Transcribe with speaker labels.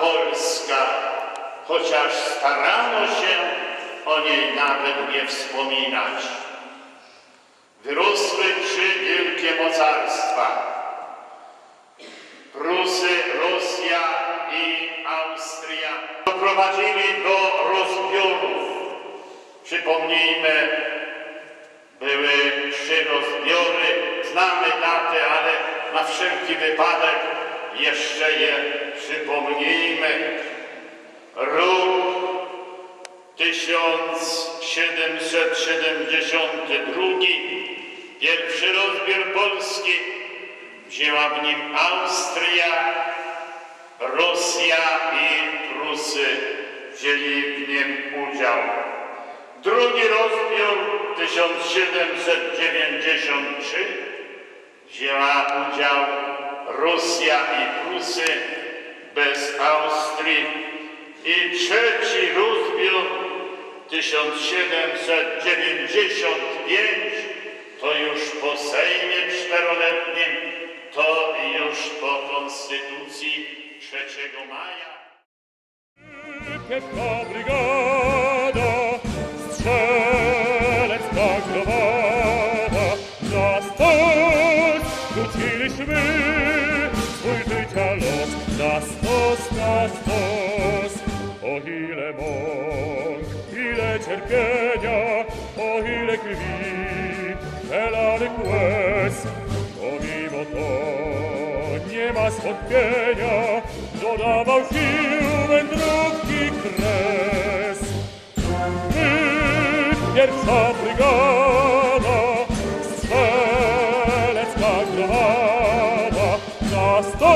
Speaker 1: Polska, chociaż starano się o niej nawet nie wspominać. Wyrosły trzy wielkie mocarstwa. Prusy, Rosja i Austria doprowadzili do rozbiorów. Przypomnijmy, były trzy rozbiory, znamy datę, ale na wszelki wypadek jeszcze je przypomnijmy. Rok 1772, pierwszy rozbiór Polski, wzięła w nim Austria, Rosja i Prusy wzięli w nim udział. Drugi rozbiór 1793 wzięła udział Rosja i Prusy bez Austrii i trzeci rozbiór 1795 to już po Sejmie czteroletnim, to już po Konstytucji 3 maja.
Speaker 2: Stos, stos. O ile mąk, ile cierpienia, o ile krwi, przelanych łez, pomimo to nie ma zwątpienia, dodawał sił wędrówki kres. My, pierwsza brygada, strzelecka gromada, na sto